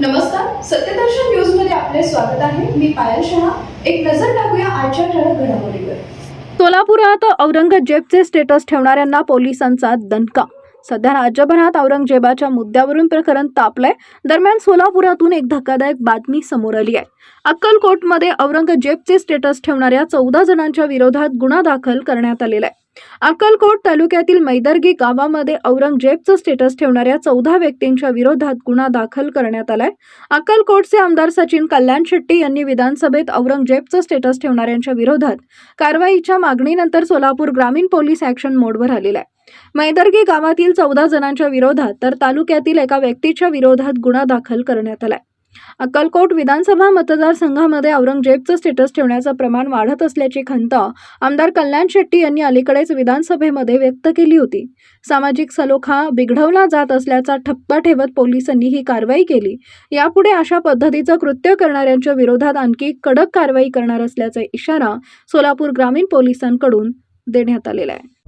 नमस्कार सत्यदर्शन न्यूजमध्ये आपले स्वागत आहे. मी पायल शहा. एक नजर टाकूया आजच्या ठळक घडामोडीवर. सोलापुरात औरंगजेबचे स्टेटस ठेवणाऱ्यांना पोलिसांचा दणका. सध्या राज्यभरात औरंगजेबाच्या मुद्द्यावरून प्रकरण तापलंय. दरम्यान सोलापुरातून एक धक्कादायक बातमी समोर आली आहे. अक्कलकोटमध्ये औरंगजेबचे स्टेटस ठेवणाऱ्या चौदा जणांच्या विरोधात गुन्हा दाखल करण्यात आलेला आहे. अक्कलकोट तालुक्यातील मैदर्गी गावामध्ये औरंगजेबचं स्टेटस ठेवणाऱ्या चौदा व्यक्तींच्या विरोधात गुन्हा दाखल करण्यात आलाय. अक्कलकोटचे आमदार सचिन कल्याण शेट्टी यांनी विधानसभेत औरंगजेबचं स्टेटस ठेवणाऱ्यांच्या विरोधात कारवाईच्या मागणीनंतर सोलापूर ग्रामीण पोलीस ॲक्शन मोडवर आलेला आहे. मैदर्गी गावातील चौदा जणांच्या विरोधात तर तालुक्यातील एका व्यक्तीच्या विरोधात गुन्हा दाखल करण्यात आलाय. अक्कलकोट विधानसभा मतदारसंघामध्ये औरंगजेबचं स्टेटस ठेवण्याचं प्रमाण वाढत असल्याची खंत आमदार कल्याण शेट्टी यांनी अलीकडेच विधानसभेमध्ये व्यक्त केली होती. सामाजिक सलोखा बिघडवला जात असल्याचा ठपका ठेवत पोलिसांनी ही कारवाई केली. यापुढे अशा पद्धतीचं कृत्य करणाऱ्यांच्या विरोधात आणखी कडक कारवाई करणार असल्याचा इशारा सोलापूर ग्रामीण पोलिसांकडून देण्यात आलेला आहे.